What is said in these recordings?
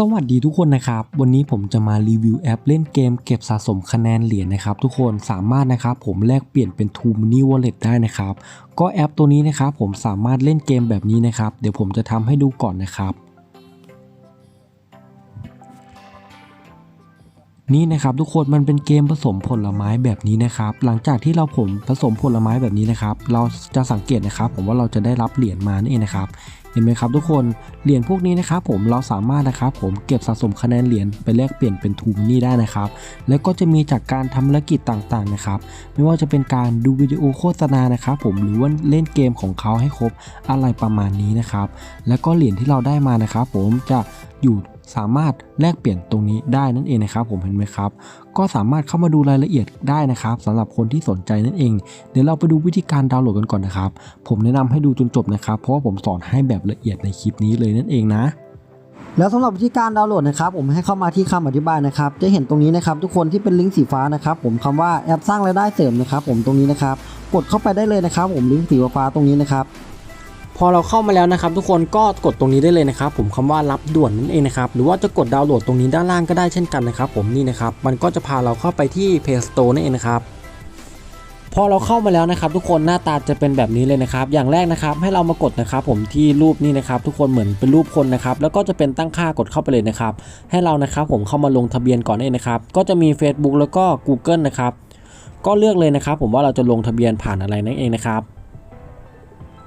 สวัสดีทุกคนนะครับ วันนี้ผมจะมารีวิวแอปเล่นเกมเก็บสะสมคะแนนเหรียญนะครับ ทุกคนสามารถนะครับผมแลกเปลี่ยนเป็น True Money Wallet ได้นะครับ ก็แอปตัวนี้นะครับผมสามารถเล่นเกมแบบนี้นะครับ เดี๋ยวผมจะทำให้ดูก่อนนะครับ นี่นะครับทุกคนมันเป็นเกมผสมผลไม้แบบนี้นะครับ หลังจากที่เราผมผสมผลไม้แบบนี้นะครับ เราจะสังเกตนะครับ ผมว่าเราจะได้รับเหรียญมานั่นเองนะครับเห็นไหมครับทุกคนเหรียญพวกนี้นะครับผมเราสามารถนะครับผมเก็บสะสมคะแนนเหรียญไปแลกเปลี่ยนเป็นทูมนี่ได้นะครับ แล้วก็จะมีจากการทำธุรกิจต่างๆนะครับ ไม่ว่าจะเป็นการดูวิดีโอโฆษณานะครับผมหรือว่าเล่นเกมของเขาให้ครบอะไรประมาณนี้นะครับ แล้วก็เหรียญที่เราได้มานะครับ ผมจะอยู่ สามารถแลกเปลี่ยนตรงนี้ได้นั่นเองนะครับ ผมเห็นไหมครับ ก็สามารถเข้ามาดูรายละเอียดได้นะครับสำหรับคนที่สนใจนั่นเอง เดี๋ยวเราไปดูวิธีการดาวน์โหลดกันก่อนนะครับ ผมแนะนำให้ดูจนจบนะครับ เพราะว่าผมสอนให้แบบละเอียดในคลิปนี้เลยนั่นเองนะแล้วสำหรับวิธีการดาวน์โหลดนะครับผมให้เข้ามาที่คำอธิบายนะครับ จะเห็นตรงนี้นะครับทุกคนที่เป็นลิงก์สีฟ้านะครับผมคำว่าแอปสร้างรายได้เสริมนะครับผมตรงนี้นะครับ กดเข้าไปได้เลยนะครับ ผมลิงก์สีฟ้าตรงนี้นะครับ พอเราเข้ามาแล้วนะครับ ทุกคนก็กดตรงนี้ได้เลยนะครับ ผมคำว่ารับด่วนนั่นเองนะครับหรือว่าจะกดดาวน์โหลดตรงนี้ด้านล่างก็ได้เช่นกันนะครับ ผมนี่นะครับมันก็จะพาเราเข้าไปที่ Play Store นั่นเองนะครับพอเราเข้ามาแล้วนะครับ ทุกคนหน้าตาจะเป็นแบบนี้เลยนะครับ อย่างแรกนะครับให้เรามากดนะครับ ผมที่รูปนี่นะครับ ทุกคนเหมือนเป็นรูปคนนะครับ แล้วก็จะเป็นตั้งค่ากดเข้าไปเลยนะครับ ให้เรานะครับ ผมเข้ามาลงทะเบียนก่อนเองนะครับ ก็จะมี Facebook แล้วก็ Google นะครับ ก็เลือกเลยนะครับ ผมว่าเราจะลงทะเบียนผ่านอะไรนั่นเองนะครับ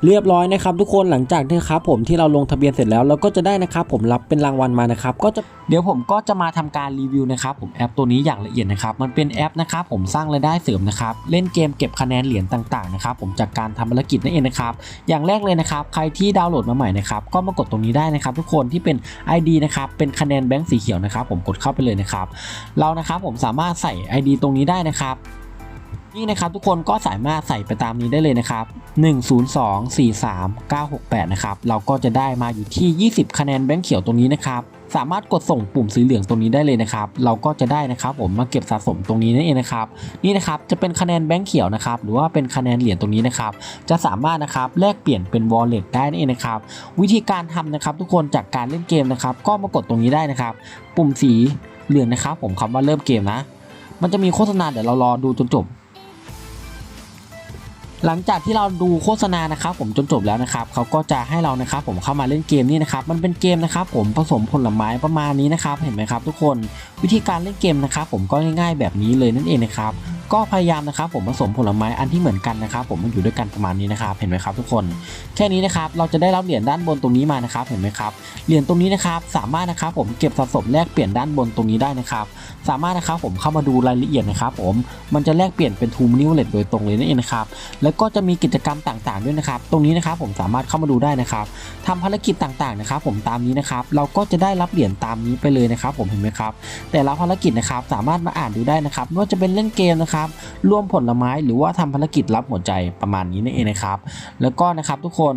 เรียบร้อยนะครับทุกคนหลังจากที่ครับผมที่เราลงทะเบียนเสร็จแล้วเราก็จะได้นะครับผมรับเป็นรางวัลมานะครับก็จะเดี๋ยวผมก็จะมาทำการรีวิวนะครับผมแอปตัวนี้อย่างละเอียดนะครับมันเป็นแอปนะครับผมสร้างรายได้เสริมนะครับเล่นเกมเก็บคะแนนเหรียญต่างๆนะครับผมจากการทำภารกิจนั่นเองนะครับอย่างแรกเลยนะครับใครที่ดาวน์โหลดมาใหม่นะครับก็มากดตรงนี้ได้นะครับ ทุกคนที่เป็น ID นะครับเป็นคะแนนแบงค์สีเขียวนะครับผมกดเข้าไปเลยนะครับเรานะครับผมสามารถใส่ ID ตรงนี้ได้นะครับ นี่นะครับทุกคนก็สามารถใส่ไปตามนี้ได้เลยนะครับ 10243968 นะครับ เราก็จะได้มาอยู่ที่ 20 คะแนนแบงค์เขียวตรงนี้นะครับสามารถกดส่งปุ่มสีเหลืองตรงนี้ได้เลยนะครับ เราก็จะได้นะครับ ผมมาเก็บสะสมตรงนี้นั่นเองนะครับ นี่นะครับจะเป็นคะแนนแบงค์เขียวนะครับ หรือว่าเป็นคะแนนเหรียญตรงนี้นะครับ จะสามารถนะครับแลกเปลี่ยนเป็น wallet ได้นั่นเองนะครับ วิธีการทำนะครับ ทุกคนจากการเล่นเกมนะครับ ก็มากดตรงนี้ได้นะครับ ปุ่มสีเหลืองนะครับ ผมคำว่าเริ่มเกมนะ มันจะมีโฆษณาเดี๋ยวเรารอดูจนจบ หลังจากที่เราดูโฆษณานะครับผมจนจบแล้วนะครับเขาก็จะให้เรานะครับผมเข้ามาเล่นเกมนี่นะครับมันเป็นเกมนะครับผมผสมผลไม้ประมาณนี้นะครับเห็นไหมครับทุกคนวิธีการเล่นเกมนะครับผมก็ง่าย ๆ แบบนี้เลยนั่นเองนะครับ ก็พยายามนะครับผมผสมผลไม้อันที่เหมือนกันนะครับผมมันอยู่ด้วยกันประมาณนี้นะครับเห็นไหมครับทุกคน แค่นี้นะครับเราจะได้รับเหรียญด้านบนตรงนี้มานะครับเห็นไหมครับเหรียญตรงนี้นะครับสามารถนะครับผมเก็บสะสมแลกเปลี่ยนด้านบนตรงนี้ได้นะครับสามารถนะครับผมเข้ามาดูรายละเอียดนะครับผมมันจะแลกเปลี่ยนเป็นทูมนิวเลตโดยตรงเลยนั่นเองนะครับแล้วก็จะมีกิจกรรมต่างๆด้วยนะครับตรงนี้นะครับผมสามารถเข้ามาดูได้นะครับทำภารกิจต่างๆนะครับผมตามนี้นะครับเราก็จะได้รับเหรียญตามนี้ไปเลยนะครับผมเห็นไหมครับแต่ละภารกิจนะครับสามารถมาอ่านดูได้นะครับไม่ว่าจะเป็นเล่นเกมนะครับร่วมผลไม้หรือว่าทำภารกิจรับหัวใจประมาณนี้นั่นเองนะครับ แล้วก็นะครับทุกคน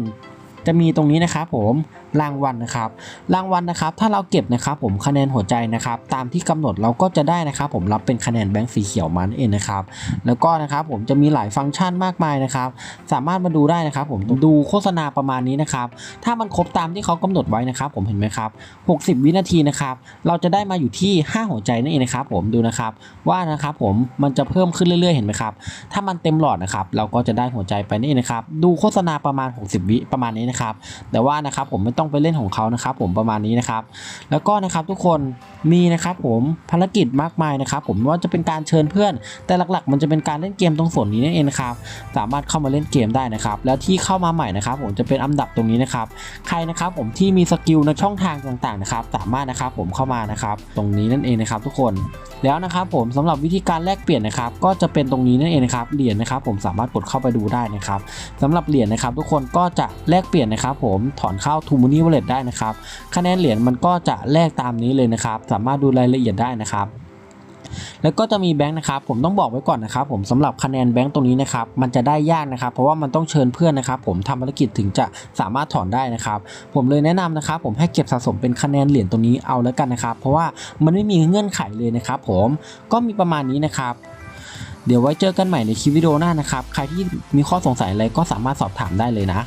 จะมีตรงนี้นะครับผม รางวัลนะครับ รางวัลนะครับ ถ้าเราเก็บนะครับผมคะแนนหัวใจนะครับ ตามที่กำหนดเราก็จะได้นะครับ ผมรับเป็นคะแนนแบงค์สีเขียวมันเองนะครับ แล้วก็นะครับผมจะมีหลายฟังก์ชันมากมายนะครับ สามารถมาดูได้นะครับ ผมดูโฆษณาประมาณนี้นะครับ ถ้ามันครบตามที่เขากำหนดไว้นะครับ ผมเห็นไหมครับ 60 วินาทีนะครับ เราจะได้มาอยู่ที่ 5 หัวใจนั่นเองนะครับ ผมดูนะครับว่านะครับผมมันจะเพิ่มขึ้นเรื่อยๆเห็นไหมครับถ้ามันเต็มหลอดนะครับ เราก็จะได้หัวใจไปนี่นะครับ ดูโฆษณาประมาณ 60 วิประมาณนี้นะครับ แต่ว่านะครับผมไม่ต้อง้องไปเล่นของเขานะครับผมประมาณนี้นะครับ แล้วก็นะครับทุกคนมีนะครับผมภารกิจมากมายนะครับผมว่าจะเป็นการเชิญเพื่อน แต่หลักๆ มันจะเป็นการเล่นเกมตรงส่วนนี้นั่นเองครับสามารถเข้ามาเล่นเกมได้นะครับ แล้วที่เข้ามาใหม่นะครับ ผมจะเป็นอันดับตรงนี้นะครับ ใครนะครับผมที่มีสกิลในช่องทางต่างๆนะครับ สามารถนะครับผมเข้ามานะครับ ตรงนี้นั่นเองนะครับ ทุกคนแล้วนะครับผมสำหรับวิธีการแลกเปลี่ยนนะครับ ก็จะเป็นตรงนี้นั่นเองนะครับเหรียญนะครับ ผมสามารถกดเข้าไปดูได้นะครับสำหรับเหรียญนะครับ ทุกคนก็จะแลกเปลี่ยนนะครับ ผมถอนเข้า t ูมูนี่วอลเลตได้นะครับ คะแนนเหรียญมันก็จะแลกตามนี้เลยนะครับ สามารถดูรายละเอียดได้นะครับแล้วก็จะมีแบงค์นะครับผมต้องบอกไว้ก่อนนะครับผมสำหรับคะแนนแบงค์ตรงนี้นะครับมันจะได้ยากนะครับเพราะว่ามันต้องเชิญเพื่อนนะครับผมทำภารกิจถึงจะสามารถถอนได้นะครับ ผมเลยแนะนำนะครับผมให้เก็บสะสมเป็นคะแนนเหรียญตรงนี้เอาแล้วกันนะครับ เพราะว่ามันไม่มีเงื่อนไขเลยนะครับ ผมก็มีประมาณนี้นะครับเดี๋ยวไว้เจอกันใหม่ในคลิปวิดีโอหน้านะครับ ใครที่มีข้อสงสัยอะไรก็สามารถสอบถามได้เลยนะ